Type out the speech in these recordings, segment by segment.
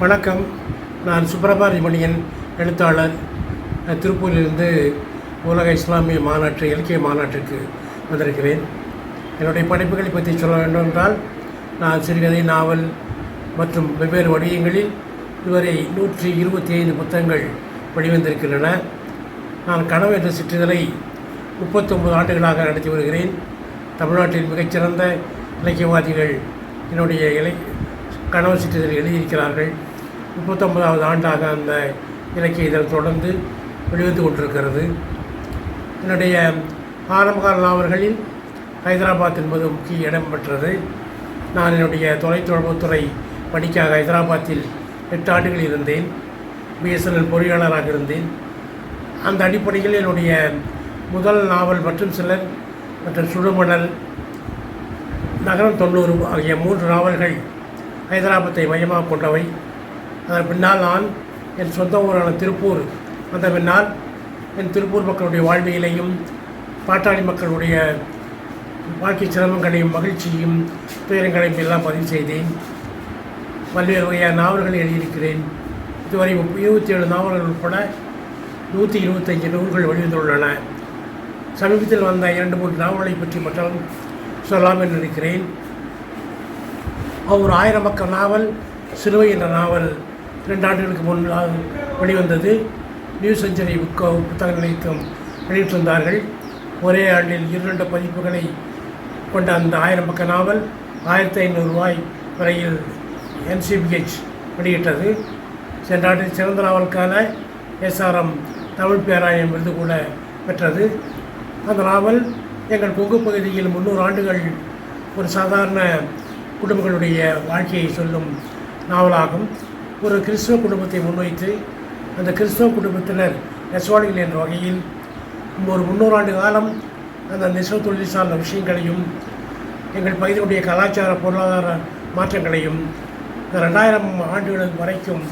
வணக்கம். நான் சுப்பிரபாரிமணியன் எழுத்தாளர். திருப்பூரிலிருந்து உலக இஸ்லாமிய மாநாட்டு இலக்கிய மாநாட்டுக்கு வந்திருக்கிறேன். என்னுடைய படைப்புகளை பற்றி சொல்ல வேண்டும் என்றால் நான் சிறுகதை நாவல் மற்றும் வெவ்வேறு வடிவங்களில் இதுவரை நூற்றி இருபத்தி ஐந்து புத்தகங்கள் வெளிவந்திருக்கின்றன. நான் கனவு என்ற சிற்றிதழை முப்பத்தொம்பது ஆண்டுகளாக நடத்தி வருகிறேன். தமிழ்நாட்டில் மிகச்சிறந்த இலக்கியவாதிகள் என்னுடைய இலை கனவு சிற்றிதழ் எழுதியிருக்கிறார்கள். முப்பத்தொன்பதாவது ஆண்டாக அந்த இலக்கிய இதழ் தொடர்ந்து வெளிவந்து கொண்டிருக்கிறது. என்னுடைய ஆரம்பகால நாவல்களில் ஹைதராபாத் என்பது முக்கிய இடம் பெற்றது. நான் என்னுடைய தொலைத்தொடர்புத்துறை படிக்காக ஹைதராபாத்தில் எட்டு ஆண்டுகள் இருந்தேன். பிஎஸ்என்எல் பொறியாளராக இருந்தேன். அந்த அடிப்படையில் என்னுடைய முதல் நாவல் மற்றும் சிலர் மற்றும் சுடுமணல் நகரம் தொண்ணூறு ஆகிய மூன்று நாவல்கள் ஹைதராபாத்தை மையமாக கொண்டவை. அதன் பின்னால் நான் என் சொந்த ஊரான திருப்பூர். வந்த பின்னால் என் திருப்பூர் மக்களுடைய வாழ்வியலையும் பாட்டாளி மக்களுடைய வாழ்க்கை சிரமங்களையும் மகிழ்ச்சியும் துயரங்களையும் எல்லாம் பதிவு செய்தேன். பல்வேறு வகையான நாவல்களை எழுதியிருக்கிறேன். இதுவரை இருபத்தி ஏழு நாவல்கள் உட்பட நூற்றி இருபத்தஞ்சு நூல்கள் வெளிவந்துள்ளன. சமீபத்தில் வந்த இரண்டு மூன்று நாவல்களை பற்றி மட்டும் சொல்லலாம் என்று நினைக்கிறேன். ஒரு ஆயிரம் பக்க நாவல் சிறுவை என்ற நாவல் ரெண்டு ஆண்டுகளுக்கு முன்னால் வெளிவந்தது. நியூ செஞ்சுரி புக்க புத்தக நிலையத்தும் வெளியிட்டிருந்தார்கள். ஒரே ஆண்டில் இரண்டு பதிப்புகளை கொண்ட அந்த ஆயிரம் பக்க நாவல் ஆயிரத்தி ஐநூறு ரூபாய் வரையில் என்சிபிஹெச் வெளியிட்டது. சென்ற ஆண்டில் சிறந்த நாவலுக்கான எஸ்ஆர்எம் தமிழ் பேராயம் விருது கூட பெற்றது. அந்த நாவல் எங்கள் கொங்கு பகுதியில் முந்நூறு ஆண்டுகள் ஒரு சாதாரண குடும்பங்களுடைய வாழ்க்கையை சொல்லும் நாவலாகும். ஒரு கிறிஸ்துவ குடும்பத்தை முன்வைத்து அந்த கிறிஸ்துவ குடும்பத்தினர் நெசவாளிகள் என்ற வகையில் ஒரு முன்னூறு ஆண்டு காலம் அந்த நெசவு தொழில் சார்ந்த விஷயங்களையும் எங்கள் பகுதியினுடைய கலாச்சார பொருளாதார மாற்றங்களையும் இந்த ரெண்டாயிரம் ஆண்டுகள் வரைக்கும்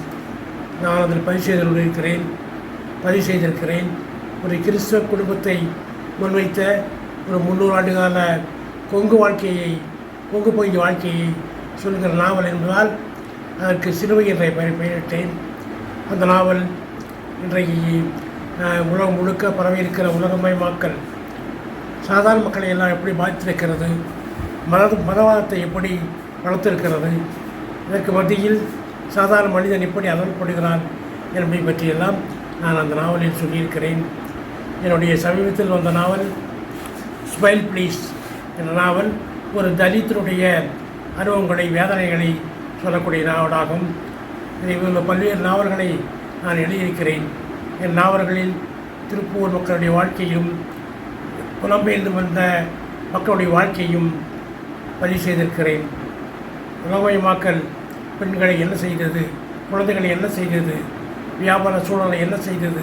நான் அதில் பதிவு செய்திருக்கிறேன் பதிவு செய்திருக்கிறேன். ஒரு கிறிஸ்துவ குடும்பத்தை முன்வைத்த ஒரு முந்நூறு ஆண்டு கால கொங்கு வாழ்க்கையை கொங்கு பகுதி வாழ்க்கையை சொல்கிற நாவல் என்பதால் அதற்கு சிறுவை என்ற பெயர் பெயரிட்டேன். அந்த நாவல் இன்றைக்கு உலகம் முழுக்க பரவி இருக்கிற உலகமயமாக்கல். சாதாரண மக்களை எல்லாம் எப்படி பாதித்திருக்கிறது? மத மதவாதத்தை எப்படி வளர்த்திருக்கிறது? இதற்கு மத்தியில் சாதாரண மனிதன் எப்படி அகல்படுகிறான் என்பதை பற்றியெல்லாம் நான் அந்த நாவலில் சொல்லியிருக்கிறேன். என்னுடைய சமீபத்தில் வந்த நாவல் ஸ்மைல் ப்ளீஸ் என்ற நாவல் ஒரு தலித்தினுடைய அனுபவங்களை வேதனைகளை சொல்லக்கூடிய நாவலாகும். இதை உள்ள பல்வேறு நாவல்களை நான் எழுதியிருக்கிறேன். என் நாவல்களில் திருப்பூர் மக்களுடைய வாழ்க்கையும் புலம்பெயர்ந்து வந்த மக்களுடைய வாழ்க்கையும் பதிவு செய்திருக்கிறேன். உலகமயமாக்கல் பெண்களை என்ன செய்தது? குழந்தைகளை என்ன செய்தது? வியாபார சூழலை என்ன செய்தது?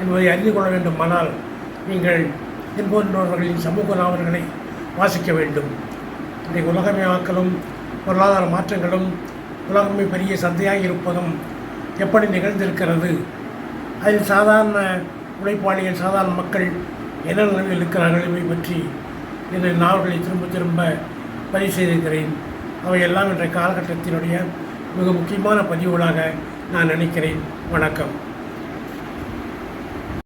என்பதை அறிந்து கொள்ள வேண்டுமானால் நீங்கள் என்பவர்களின் சமூக நாவல்களை வாசிக்க வேண்டும். இன்றைக்கு உலகமயமாக்கலும் பொருளாதார மாற்றங்களும் உலகமே பெரிய சந்தையாக இருப்பதும் எப்படி நிகழ்ந்திருக்கிறது? அதில் சாதாரண உழைப்பாளிகள் சாதாரண மக்கள் என்ன நிலையில் இருக்கிறார்கள் இவை பற்றி இந்த நாவல்களை திரும்ப திரும்ப பதிவு செய்திருக்கிறேன். அவையெல்லாம் இன்றைய காலகட்டத்தினுடைய மிக முக்கியமான பதிவுகளாக நான் நினைக்கிறேன். வணக்கம்.